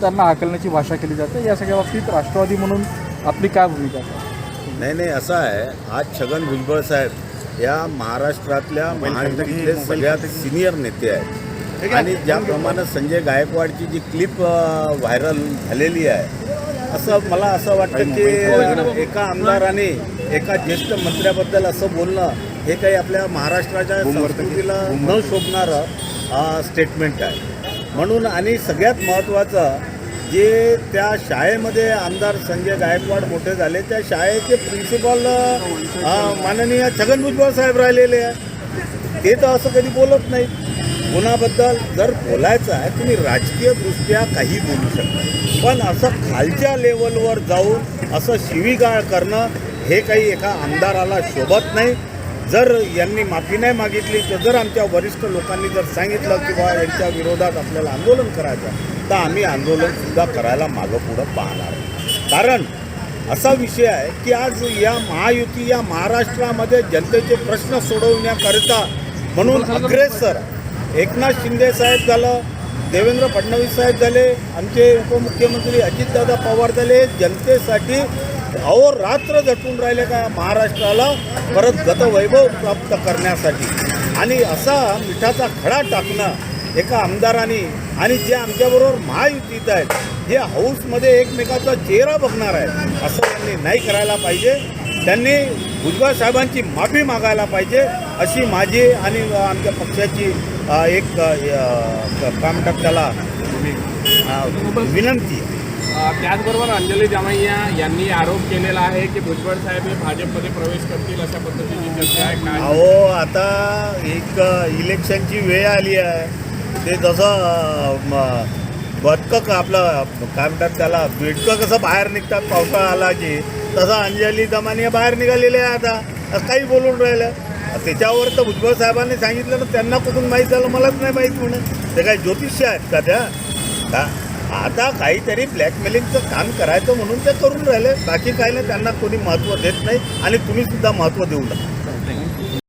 त्यांना हाकलण्याची भाषा केली जाते. या सगळ्या बाबतीत राष्ट्रवादी म्हणून आपली काय भूमिका? आहे? नाही नाही असं आहे. आज छगन भुजबळ साहेब या महाराष्ट्रातल्या महायुतीतले सगळ्यात सिनियर नेते आहेत. आणि ज्याप्रमाणे संजय गायकवाडची जी क्लिप व्हायरल झालेली आहे असं मला असं वाटतं की एका आमदाराने एका ज्येष्ठ मंत्र्याबद्दल असं बोलणं हे काही आपल्या महाराष्ट्राच्या संस्कृतीला न शोभणारं स्टेटमेंट आहे. म्हणून आणि सगळ्यात महत्त्वाचं जे त्या शाळेमध्ये आमदार संजय गायकवाड मोठे झाले त्या शाळेचे प्रिन्सिपल माननीय छगन भुजबळ साहेब राहिलेले आहे ते तर असं कधी बोलत नाहीत. कोणाबद्दल जर बोलायचं आहे तुम्ही राजकीयदृष्ट्या काही बोलू शकता. पण असं खालच्या लेवलवर जाऊन असं शिवीगाळ करणं हे काही एका आमदाराला शोभत नाही. जर यांनी माफी नाही मागितली तर जर आमच्या वरिष्ठ लोकांनी जर सांगितलं की बा यांच्या विरोधात आपल्याला आंदोलन करायचं तर आम्ही आंदोलनसुद्धा करायला मागं पुढं पाहणार आहे. कारण असा विषय आहे की आज या महायुती या महाराष्ट्रामध्ये जनतेचे प्रश्न सोडवण्याकरिता म्हणून अग्रेसर एकनाथ शिंदे साहेब झालं देवेंद्र फडणवीस साहेब झाले आमचे उपमुख्यमंत्री अजितदादा पवार झाले जनतेसाठी अहोरात्र झटून राहिले का महाराष्ट्राला परत गतवैभव प्राप्त करण्यासाठी. आणि असा मिठाचा खडा टाकणं एका आमदाराने आणि जे आमच्याबरोबर महायुतीत आहेत हे हाऊसमध्ये एकमेकाचा चेहरा बघणार आहे असं त्यांनी नाही करायला पाहिजे. त्यांनी भुजबळ साहेबांची माफी मागायला पाहिजे अशी माझी आणि आमच्या पक्षाची एक काय म्हणतात त्याला विनंती. आहे त्याचबरोबर अंजली जामय्या यांनी आरोप केलेला आहे की भुजबळ साहेब हे भाजपमध्ये प्रवेश करतील अशा पद्धतीची चर्चा आहे का? अहो आता एक इलेक्शनची वेळ आली आहे. ते जसं म, बदकं आपलं काय म्हणतात त्याला बिडकं कसं बाहेर निघतात पावसाळा आला की तसं अंजली दमानिया बाहेर निघालेले आहे आता. असं काही बोलून राहिलं. त्याच्यावर तर भुजबळ साहेबांनी सांगितलं ना त्यांना कुठून माहीत झालं मलाच नाही माहीत म्हणून. ते काय ज्योतिष्य आहेत का त्या? का? आता काहीतरी ब्लॅकमेलिंगचं काम करायचं म्हणून ते करून राहिले. बाकी काही नाही त्यांना कोणी महत्त्व देत नाही आणि तुम्ही सुद्धा महत्त्व देऊ नका.